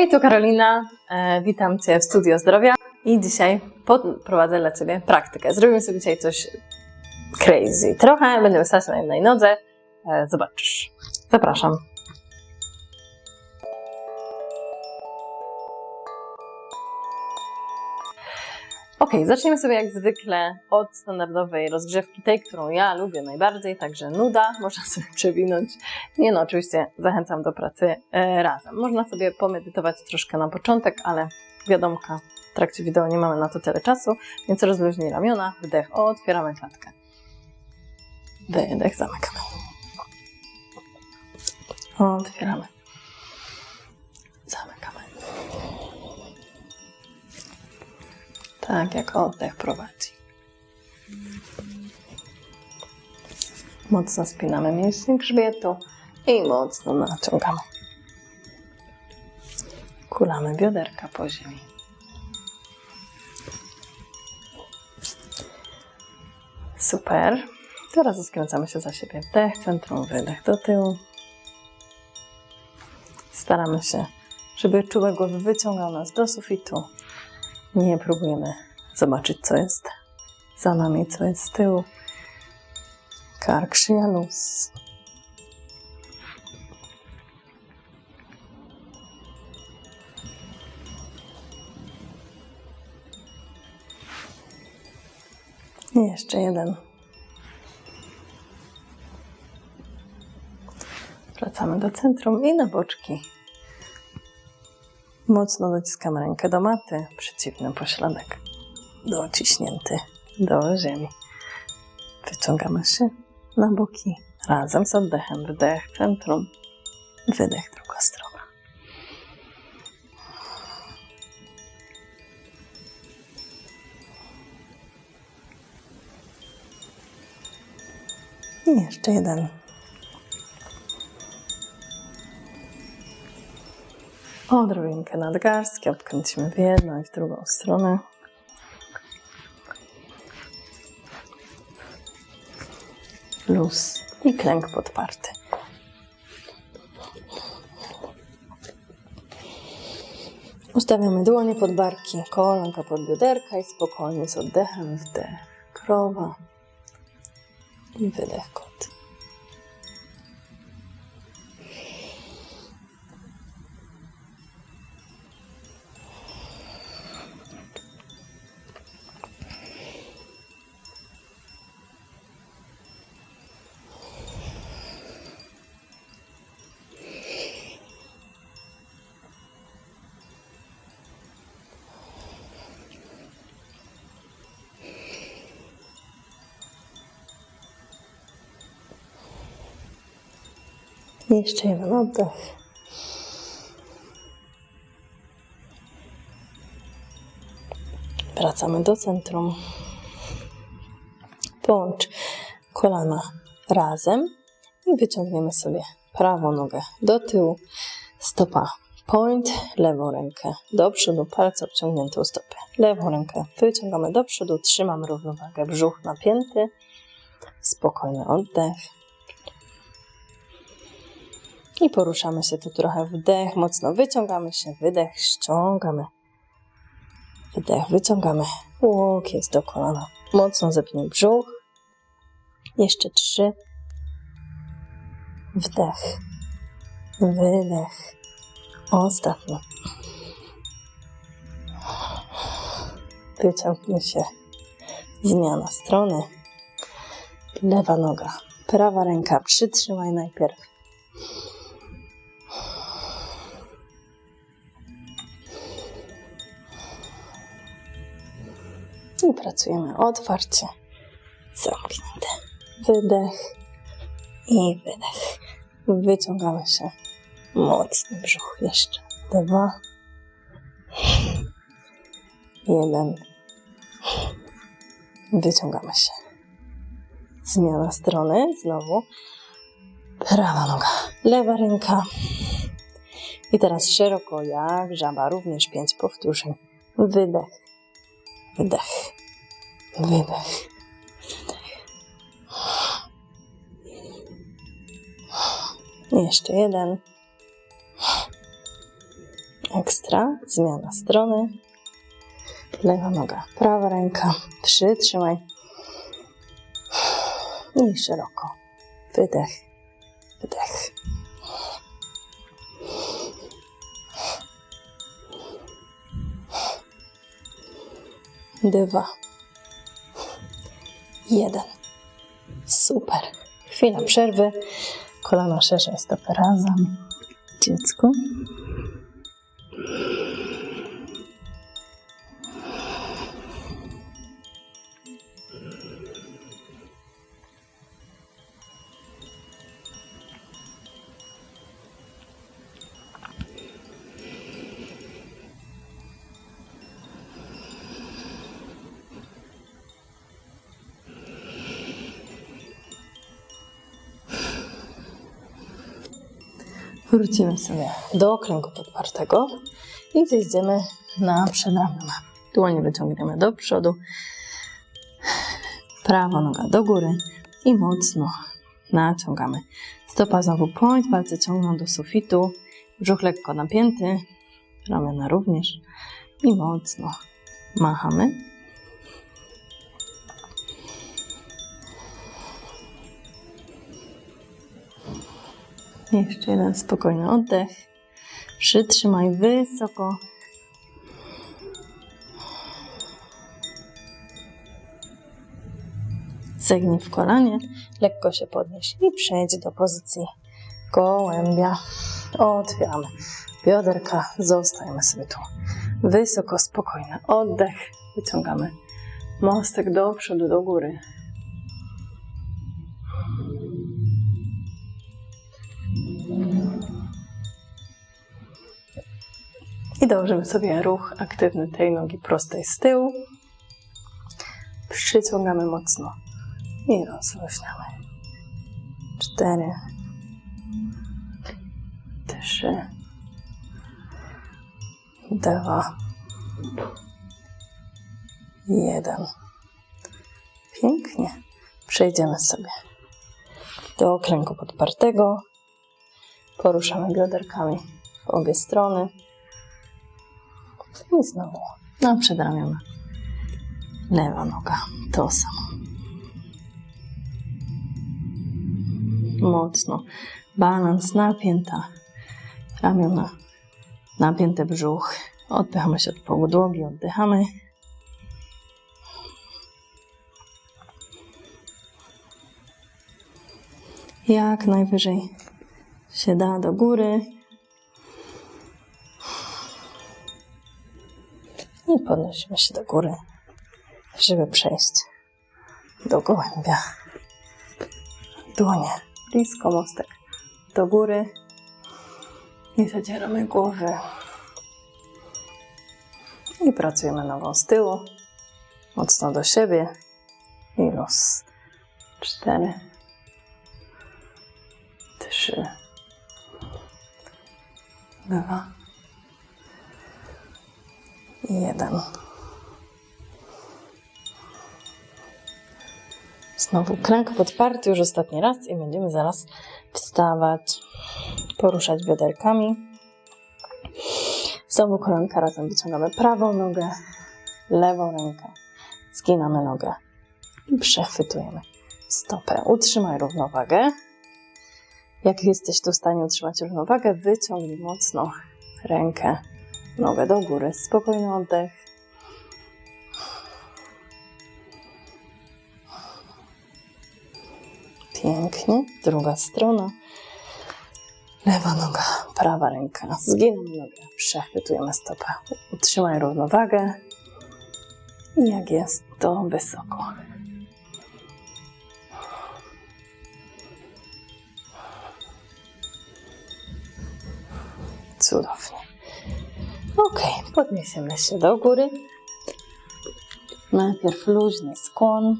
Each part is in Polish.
Hej, to Karolina. E, witam Cię w Studio Zdrowia i dzisiaj prowadzę dla Ciebie praktykę. Zrobimy sobie dzisiaj coś crazy. Trochę będziemy stać na jednej nodze. E, zobaczysz. Zapraszam. Ok, zaczniemy sobie jak zwykle od standardowej rozgrzewki, tej, którą ja lubię najbardziej, także nuda, można sobie przewinąć. Nie no, oczywiście zachęcam do pracy e, razem. Można sobie pomedytować troszkę na początek, ale wiadomka, w trakcie wideo nie mamy na to tyle czasu, więc rozluźnij ramiona, wdech, otwieramy klatkę. Wydech, zamykamy. Otwieramy. Tak, jak oddech prowadzi. Mocno spinamy mięśnie grzbietu i mocno naciągamy. Kulamy bioderka po ziemi. Super. Teraz skręcamy się za siebie. Wdech, centrum, wydech do tyłu. Staramy się, żeby czułe głowy wyciągał nas do sufitu. Nie próbujemy zobaczyć, co jest za nami, co jest z tyłu. Kark, szyja, jeszcze jeden. Wracamy do centrum i na boczki. Mocno dociskamy rękę do maty, przeciwny pośladek dociśnięty do ziemi. Wyciągamy się na boki razem z oddechem. Wdech, centrum, wydech, druga strona. I jeszcze jeden. Odrobinkę nadgarstki, obkręcimy w jedną i w drugą stronę. Luz i kręg podparty. Ustawiamy dłonie pod barki, kolanka pod bioderka i spokojnie z oddechem wdech krowa i wydech Jeszcze jeden oddech. Wracamy do centrum. Połącz kolana razem i wyciągniemy sobie prawą nogę do tyłu, stopa point, lewą rękę do przodu, palce obciągnięte u stopy. Lewą rękę wyciągamy do przodu, trzymamy równowagę, brzuch napięty, spokojny oddech. I poruszamy się tu trochę wdech, mocno wyciągamy się, wydech, ściągamy. Wydech, wyciągamy. Łokieć do kolana. Mocno zepnij brzuch. Jeszcze trzy. Wdech. Wydech. Ostatni. Wyciągnij się. Zmiana strony. Lewa noga. Prawa ręka. Przytrzymaj najpierw. I pracujemy otwarcie, zamknięte. Wydech i wydech. Wyciągamy się. Mocny brzuch. Jeszcze dwa. Jeden. Wyciągamy się. Zmiana strony. Znowu. Prawa noga. Lewa ręka. I teraz szeroko jak żaba. Również pięć powtórzeń. Wydech Wydech. Wydech. Jeszcze jeden. Ekstra. Zmiana strony. Lewa noga, prawa ręka. Przytrzymaj. I szeroko. Wydech. Dwa. Jeden. Super. Chwila przerwy. Kolana szerzej, stopy razem. Dziecku. Wrócimy sobie do okręgu podpartego i zejdziemy na przedramiona. Dłonie wyciągniemy do przodu, prawa noga do góry i mocno naciągamy. Stopa znowu point, palce ciągną do sufitu, brzuch lekko napięty, ramiona również i mocno machamy. Jeszcze jeden spokojny oddech. Przytrzymaj wysoko. Zegnij w kolanie, lekko się podnieś i przejdź do pozycji gołębia. Otwieramy bioderka, zostajemy sobie tu. Wysoko, spokojny oddech. Wyciągamy mostek do przodu, do góry. I dołożymy sobie ruch aktywny tej nogi prostej z tyłu. Przyciągamy mocno i rozluźniamy. Cztery, trzy, dwa, jeden. Pięknie. Przejdziemy sobie do okręgu podpartego. Poruszamy bioderkami w obie strony. I znowu na przedramiona. Lewa noga. To samo. Mocno. Balans, napięta. Ramiona. Napięty brzuch. Odpychamy się od podłogi, oddychamy. Jak najwyżej się da do góry. I podnosimy się do góry, żeby przejść do gołębia. Dłonie. Blisko mostek. Do góry. I zadzieramy głowy. I pracujemy nogą z tyłu, mocno do siebie. I luz. Cztery, trzy, dwa, jeden. Znowu kręg podparty już ostatni raz i będziemy zaraz wstawać, poruszać bioderkami. Znowu kolanka razem wyciągamy prawą nogę, lewą rękę, zginamy nogę i przechwytujemy stopę. Utrzymaj równowagę. Jak jesteś tu w stanie utrzymać równowagę, wyciągnij mocno rękę nogę do góry. Spokojny oddech. Pięknie. Druga strona. Lewa noga, prawa ręka. Zginamy nogę. Przechwytujemy stopę. Utrzymaj równowagę. I jak jest, to wysoko. Cudownie. Ok, podniesiemy się do góry. Najpierw luźny skłon.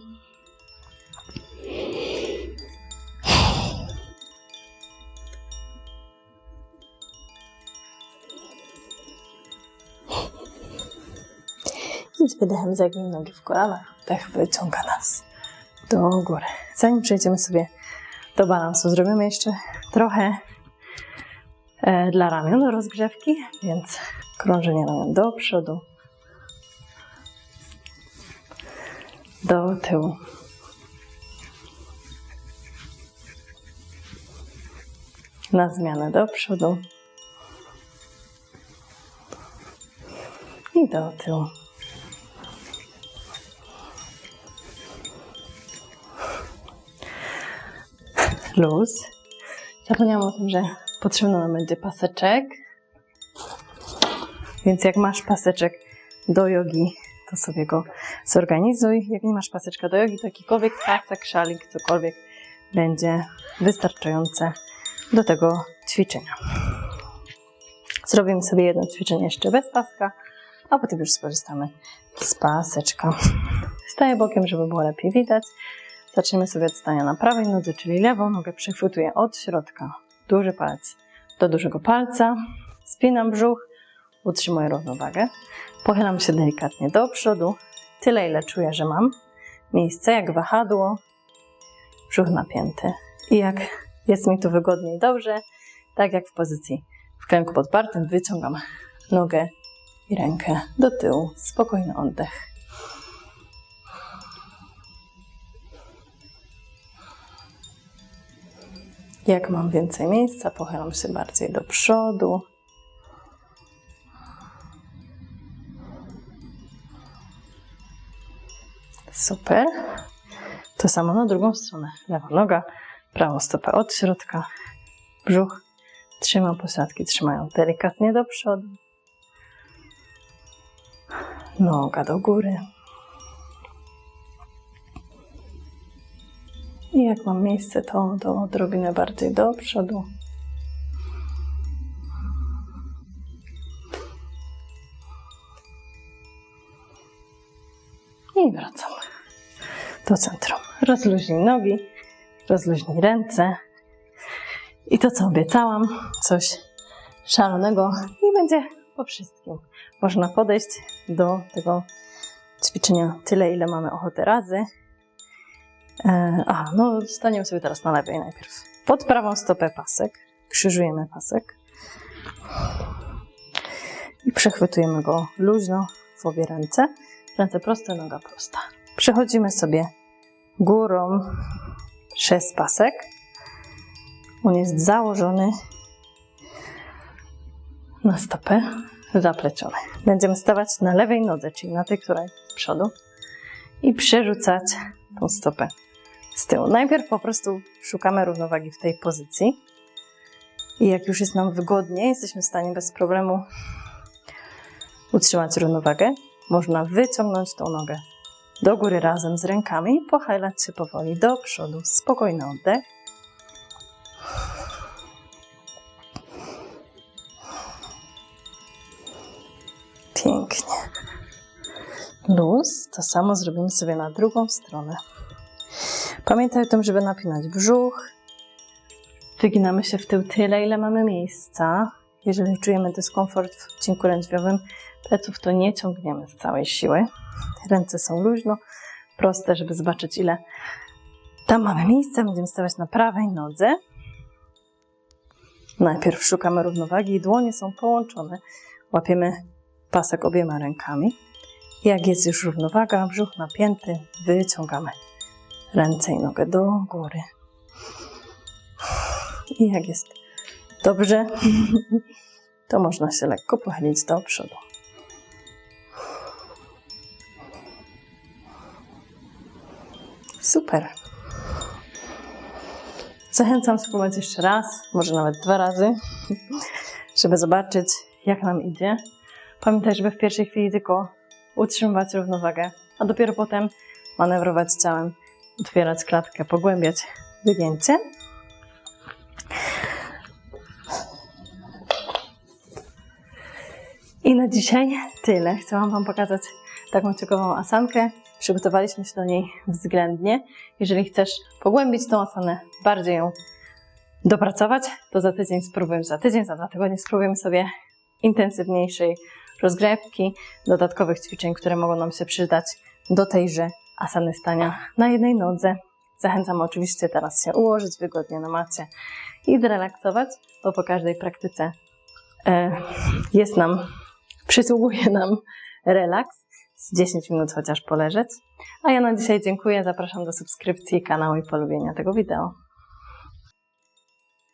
Z wydechem zagnij nogi w kolanach. Wdech wyciąga nas do góry. Zanim przejdziemy sobie do balansu, zrobimy jeszcze trochę e, dla ramion rozgrzewki, więc Krążenie ramion do przodu, do tyłu. Na zmianę do przodu i do tyłu. Luz. Zapomniałam o tym, że potrzebny nam będzie paseczek. Więc jak masz paseczek do jogi, to sobie go zorganizuj. Jak nie masz paseczka do jogi, to jakikolwiek pasek, szalik, cokolwiek będzie wystarczające do tego ćwiczenia. Zrobimy sobie jedno ćwiczenie jeszcze bez paska, a potem już skorzystamy z paseczka. Staję bokiem, żeby było lepiej widać. Zaczniemy sobie od stania na prawej nodze, czyli lewą nogę przechwytuję od środka. Duży palec do dużego palca. Spinam brzuch, utrzymuję równowagę. Pochylam się delikatnie do przodu, tyle ile czuję, że mam. Miejsce jak wahadło, brzuch napięty. I jak jest mi tu wygodniej dobrze, tak jak w pozycji w klęku podpartym, wyciągam nogę i rękę do tyłu. Spokojny oddech. Jak mam więcej miejsca, pochylam się bardziej do przodu. Super. To samo na drugą stronę. Lewa noga, prawą stopę od środka. Brzuch. Trzymam posadki, trzymają delikatnie do przodu. Noga do góry. I jak mam miejsce, to, to odrobinę bardziej do przodu. Do centrum. Rozluźnij nogi, rozluźnij ręce. I to, co obiecałam, coś szalonego i będzie po wszystkim. Można podejść do tego ćwiczenia tyle, ile mamy ochotę razy. E, aha, no staniemy sobie teraz na lewej najpierw. Pod prawą stopę pasek. Krzyżujemy pasek. I przechwytujemy go luźno w obie ręce. Ręce proste, noga prosta. Przechodzimy sobie górą przez pasek. On jest założony na stopę, zapleciony. Będziemy stawać na lewej nodze, czyli na tej, która jest z przodu i przerzucać tą stopę z tyłu. Najpierw po prostu szukamy równowagi w tej pozycji. I jak już jest nam wygodnie, jesteśmy w stanie bez problemu utrzymać równowagę. Można wyciągnąć tą nogę do góry razem z rękami pochylać się powoli do przodu. Spokojny oddech. Pięknie. Luz. To samo zrobimy sobie na drugą stronę. Pamiętaj o tym, żeby napinać brzuch. Wyginamy się w tył tyle, ile mamy miejsca. Jeżeli czujemy dyskomfort w odcinku lędźwiowym pleców, to nie ciągniemy z całej siły. Ręce są luźno, proste, żeby zobaczyć, ile tam mamy miejsca. Będziemy stawać na prawej nodze. Najpierw szukamy równowagi. Dłonie są połączone. Łapiemy pasek obiema rękami. Jak jest już równowaga, brzuch napięty, wyciągamy ręce i nogę do góry. I jak jest dobrze, to można się lekko pochylić do przodu. Super. Zachęcam spróbować jeszcze raz, może nawet dwa razy, żeby zobaczyć, jak nam idzie. Pamiętaj, żeby w pierwszej chwili tylko utrzymywać równowagę, a dopiero potem manewrować ciałem, otwierać klatkę, pogłębiać wygięcie. I na dzisiaj tyle. Chciałam Wam pokazać taką ciekawą asankę. Przygotowaliśmy się do niej względnie. Jeżeli chcesz pogłębić tą asanę, bardziej ją dopracować, to za tydzień spróbujemy, za tydzień, za dwa tygodnie spróbujemy sobie intensywniejszej rozgrzewki, dodatkowych ćwiczeń, które mogą nam się przydać do tejże asany stania na jednej nodze. Zachęcam oczywiście teraz się ułożyć wygodnie na macie i zrelaksować, bo po każdej praktyce e, jest nam przysługuje nam relaks, z 10 minut chociaż poleżeć. A ja na dzisiaj dziękuję, zapraszam do subskrypcji kanału i polubienia tego wideo.